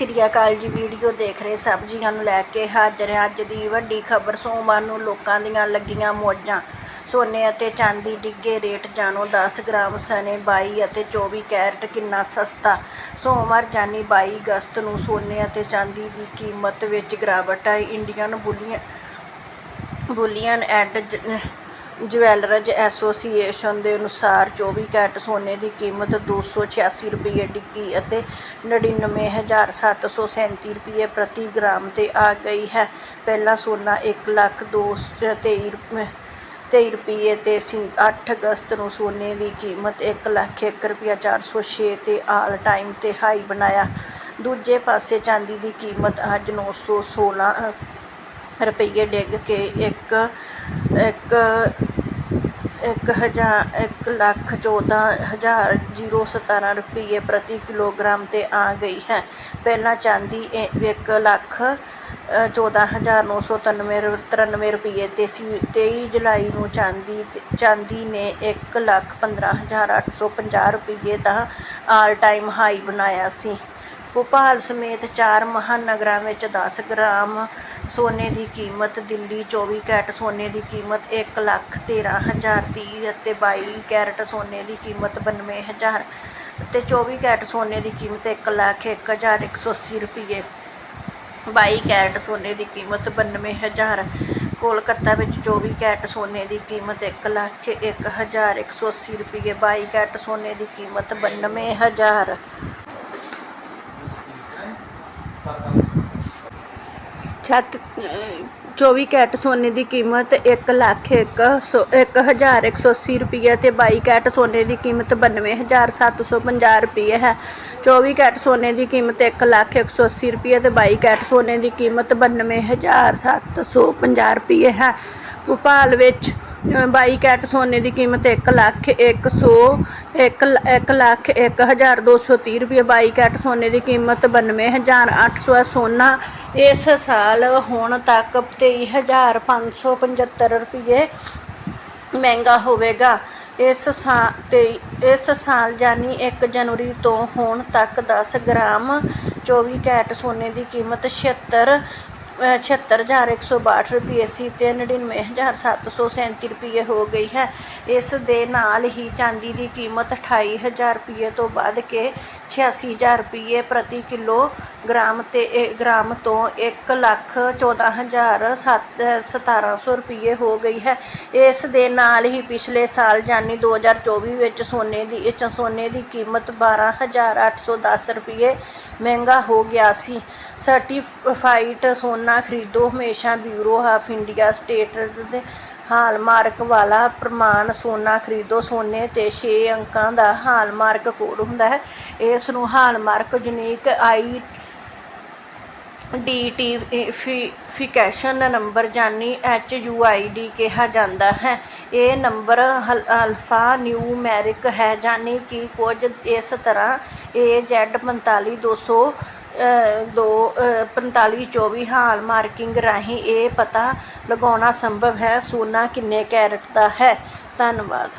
ਸ੍ਰੀ ਅਕਾਲ ਜੀ ਵੀਡੀਓ ਦੇਖ ਰਹੇ ਸਭ ਜੀਆਂ ਨੂੰ ਲੈ ਕੇ ਹਾਜ਼ਰ ਹਾਂ। ਅੱਜ ਦੀ ਵੱਡੀ ਖਬਰ, ਸੋਮਵਾਰ ਨੂੰ ਲੋਕਾਂ ਦੀਆਂ ਲੱਗੀਆਂ ਮੌਜਾਂ। ਸੋਨੇ ਅਤੇ ਚਾਂਦੀ ਡਿੱਗੇ ਰੇਟ ਜਾਣੋ 10 ਗ੍ਰਾਮ ਸਨੇ 22 ਅਤੇ 24 ਕੈਰਟ ਕਿੰਨਾ ਸਸਤਾ? ਸੋਮਵਾਰ ਜਾਨੀ 22 ਅਗਸਤ ਨੂੰ ਸੋਨੇ ਅਤੇ ਚਾਂਦੀ ਦੀ ਕੀਮਤ ਵਿੱਚ ਗਿਰਾਵਟ ਆਈ Indian bullion bullion and jewellers association ਦੇ ਅਨੁਸਾਰ 24 ਕੈਰਟ ਸੋਨੇ ਦੀ ਕੀਮਤ 286 ਰੁਪਏ ਡਿੱਗੀ ਅਤੇ 99737 ਰੁਪਏ ਪ੍ਰਤੀ ਗ੍ਰਾਮ ਤੇ ਆ ਗਈ ਹੈ। ਪਹਿਲਾ ਸੋਨਾ ਇੱਕ ਲੱਖ ਦੋ ਤੇਈ ਰੁਪਏ 23 ਰੁਪਏ ਤੇ ਸੀ। ਅੱਠ ਅਗਸਤ ਨੂੰ ਸੋਨੇ ਦੀ ਕੀਮਤ ਇੱਕ ਲੱਖ ਇੱਕ ਰੁਪਈਆ ਚਾਰ ਸੌ ਛੇ ਤੇ ਆਲ ਟਾਈਮ ਤੇ ਹਾਈ ਬਣਾਇਆ। ਦੂਜੇ ਪਾਸੇ ਚਾਂਦੀ ਦੀ ਕੀਮਤ ਅੱਜ 916 ਰੁਪਈਏ ਡਿੱਗ ਕੇ ਇੱਕ ਇੱਕ ਇੱਕ ਹਜ਼ਾਰ ਇੱਕ ਲੱਖ ਚੌਦਾਂ ਹਜ਼ਾਰ ਜੀਰੋ ਸਤਾਰਾਂ ਰੁਪਈਏ ਪ੍ਰਤੀ ਕਿਲੋਗ੍ਰਾਮ ਤੇ ਆ ਗਈ ਹੈ। ਪਹਿਲਾਂ ਚਾਂਦੀ ਇ- ਇੱਕ ਲੱਖ ਅ, ਚੌਦਾਂ ਹਜ਼ਾਰ ਨੌ ਸੌ ਤਰਾਨਵੇਂ ਰੁ- ਤਰਾਨਵੇਂ ਰੁਪਈਏ ਤੇ ਸੀ। ਤੇਈ ਜੁਲਾਈ ਨੂੰ ਚਾਂਦੀ ਚਾਂਦੀ ਨੇ ਇੱਕ ਲੱਖ ਪੰਦਰਾਂ ਹਜ਼ਾਰ ਅੱਠ ਸੌ ਪੰਜਾਹ ਰੁਪਈਏ ਦਾ ਆਲ ਟਾਈਮ ਹਾਈ ਬਣਾਇਆ ਸੀ। ਭੋਪਾਲ ਸਮੇਤ ਚਾਰ ਮਹਾਨਗਰਾਂ ਵਿੱਚ 10 ਗ੍ਰਾਮ ਸੋਨੇ ਦੀ ਕੀਮਤ, ਦਿੱਲੀ 24 ਕੈਰਟ ਸੋਨੇ ਦੀ ਕੀਮਤ 1 ਲੱਖ ਤੇਰਾਂ ਹਜ਼ਾਰ ਤੀਹ ਅਤੇ 22 ਕੈਰਟ ਸੋਨੇ ਦੀ ਕੀਮਤ 92 ਹਜ਼ਾਰ ਅਤੇ 24 ਕੈਰਟ ਸੋਨੇ ਦੀ ਕੀਮਤ 1 ਲੱਖ ਇੱਕ ਹਜ਼ਾਰ ਇੱਕ ਸੌ ਅੱਸੀ ਰੁਪਈਏ। 22 ਕੈਰਟ ਸੋਨੇ ਦੀ ਕੀਮਤ 92 ਹਜ਼ਾਰ, ਕੋਲਕਾਤਾ ਵਿੱਚ 24 ਕੈਰਟ ਸੋਨੇ ਦੀ ਕੀਮਤ 1 ਲੱਖ ਇੱਕ ਹਜ਼ਾਰ ਇੱਕ ਸੌ ਅੱਸੀ ਰੁਪਈਏ। 22 ਕੈਰਟ ਸੋਨੇ ਦੀ ਕੀਮਤ 92 ਹਜ਼ਾਰ। ਛੱਤ 24 ਕੈਟ ਸੋਨੇ ਦੀ ਕੀਮਤ 1 ਲੱਖ ਇੱਕ ਸੌ ਇੱਕ ਹਜ਼ਾਰ ਇੱਕ ਸੌ ਅੱਸੀ ਰੁਪਈਏ ਤੇ 22 ਕੈਟ ਸੋਨੇ ਦੀ ਕੀਮਤ 92750 ਰੁਪਈਏ ਹੈ। 24 ਕੈਟ ਸੋਨੇ ਦੀ ਕੀਮਤ 1 ਲੱਖ ਇੱਕ ਸੌ ਅੱਸੀ ਰੁਪਈਏ ਤੇ 22 ਕੈਟ ਸੋਨੇ ਦੀ ਕੀਮਤ 92750 ਰੁਪਈਏ ਹੈ। ਭੋਪਾਲ ਵਿੱਚ ਅ, 22 ਕੈਰਟ ਸੋਨੇ ਦੀ ਕੀਮਤ 1 ਲੱਖ ਇੱਕ ਸੌ ਇੱਕ ਲ- ਇੱਕ ਲੱਖ ਇੱਕ ਹਜ਼ਾਰ ਦੋ ਸੌ ਤੀਹ ਰੁਪਏ ਬਾਈ ਕੈਟ ਸੋਨੇ ਦੀ ਕੀਮਤ 92800 ਹੈ ਸੋਨਾ। ਇਸ ਸਾਲ ਹੁਣ ਤੱਕ 23575 ਰੁਪਏ ਮਹਿੰਗਾ ਹੋਵੇਗਾ। ਇਸ ਸਾਲ ਤੇ ਇਸ ਸਾਲ ਯਾਨੀ 1 ਜਨਵਰੀ ਤੋਂ ਹੁਣ ਤੱਕ 10 ਗ੍ਰਾਮ 24 ਕੈਟ ਸੋਨੇ ਦੀ ਕੀਮਤ 76 76162 ਰੁਪਏ ਸੀ ਤੇ 99737 ਰੁਪਏ ਹੋ ਗਈ ਹੈ। ਇਸ ਦੇ ਨਾਲ ਹੀ ਚਾਂਦੀ ਦੀ ਕੀਮਤ 28000 ਰੁਪਏ ਤੋਂ ਵੱਧ ਕੇ 86000 ਰੁਪਏ ਪ੍ਰਤੀ ਕਿਲੋ ਗ੍ਰਾਮ ਤੇ ਇਹ ਗ੍ਰਾਮ ਤੋਂ ਇੱਕ ਲੱਖ 14000 1700 ਰੁਪਏ ਹੋ ਗਈ ਹੈ। ਇਸ ਦੇ ਨਾਲ ਹੀ ਪਿਛਲੇ ਸਾਲ ਯਾਨੀ 2024 ਵਿੱਚ ਸੋਨੇ ਦੀ ਸੋਨੇ ਦੀ ਕੀਮਤ 12810 ਰੁਪਏ ਮਹਿੰਗਾ ਹੋ ਗਿਆ ਸੀ। ਸਰਟੀਫਾਈਡ ਸੋਨਾ ਖਰੀਦੋ ਹਮੇਸ਼ਾ ਬਿਊਰੋ ਆਫ ਇੰਡੀਆ ਸਟੇਟਸ ਦੇ ਹਾਲਮਾਰਕ ਵਾਲਾ ਪ੍ਰਮਾਣ ਸੋਨਾ ਖਰੀਦੋ ਸੋਨੇ ਤੇ 6 ਅੰਕਾਂ ਦਾ ਹਾਲਮਾਰਕ ਕੋਡ ਹੁੰਦਾ ਹੈ। ਇਸ ਨੂੰ hallmark unique identification number ਜਾਨੀ ਐਚ ਯੂ ਆਈ ਡੀ ਕਿਹਾ ਜਾਂਦਾ ਹੈ। ਇਹ ਨੰਬਰ ਹਲ- ਅਲਫਾ ਨਿਊਮੈਰਿਕ ਹੈ ਜਾਨੀ ਕਿ ਕੁਝ ਇਸ ਤਰ੍ਹਾਂ ਏ ਜ਼ੈਡ 45 200 ਦੋ 45 24 ਹਾਲ ਮਾਰਕਿੰਗ ਰਾਹੀਂ ਇਹ ਪਤਾ ਲਗਾਉਣਾ ਸੰਭਵ ਹੈ। ਸੋਨਾ ਕਿੰਨੇ ਕੈਰਟ ਦਾ ਹੈ? ਧੰਨਵਾਦ।